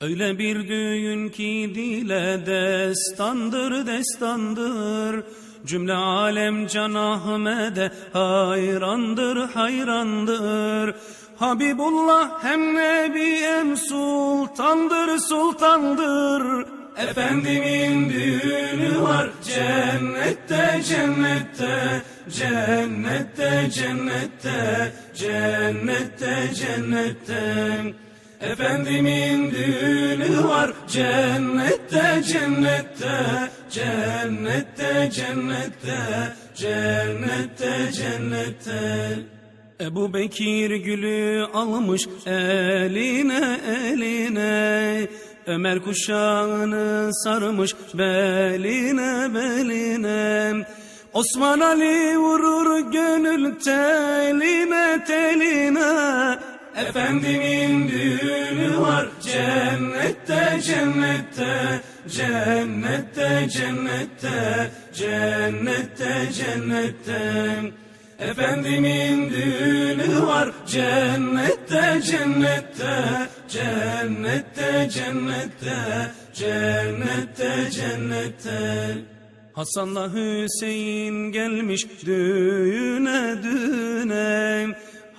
Öyle bir düğün ki dile destandır destandır. Cümle alem can Ahmet'e hayrandır hayrandır. Habibullah hem nebi hem sultandır sultandır. Efendimin düğünü var cennette cennette Cennette cennette cennette cennette Efendimin düğünü var cennette cennette Cennette cennette cennette cennette. Ebu Bekir gülü almış eline eline. Ömer kuşağını sarmış beline beline. Osman Ali vurur gönül teline teline Efendimin düğünü var cennette cennette Cennette cennette cennette cennette. Efendimin düğünü var cennette cennette Cennette cennette cennette cennette. Hasan'la Hüseyin gelmiş düğüne düğüne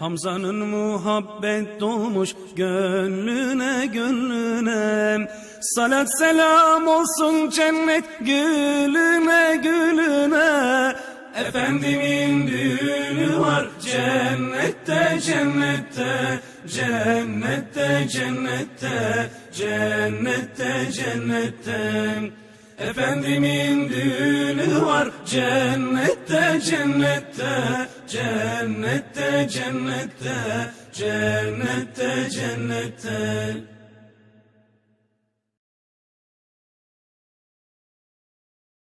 Hamza'nın muhabbet dolmuş gönlüne gönlüne. Salat selam olsun cennet gülüne gülüne. Efendimin düğünü var cennette cennette Cennette cennette cennette cennette Efendimin düğünü var cennette cennette Cennette cennette cennette cennette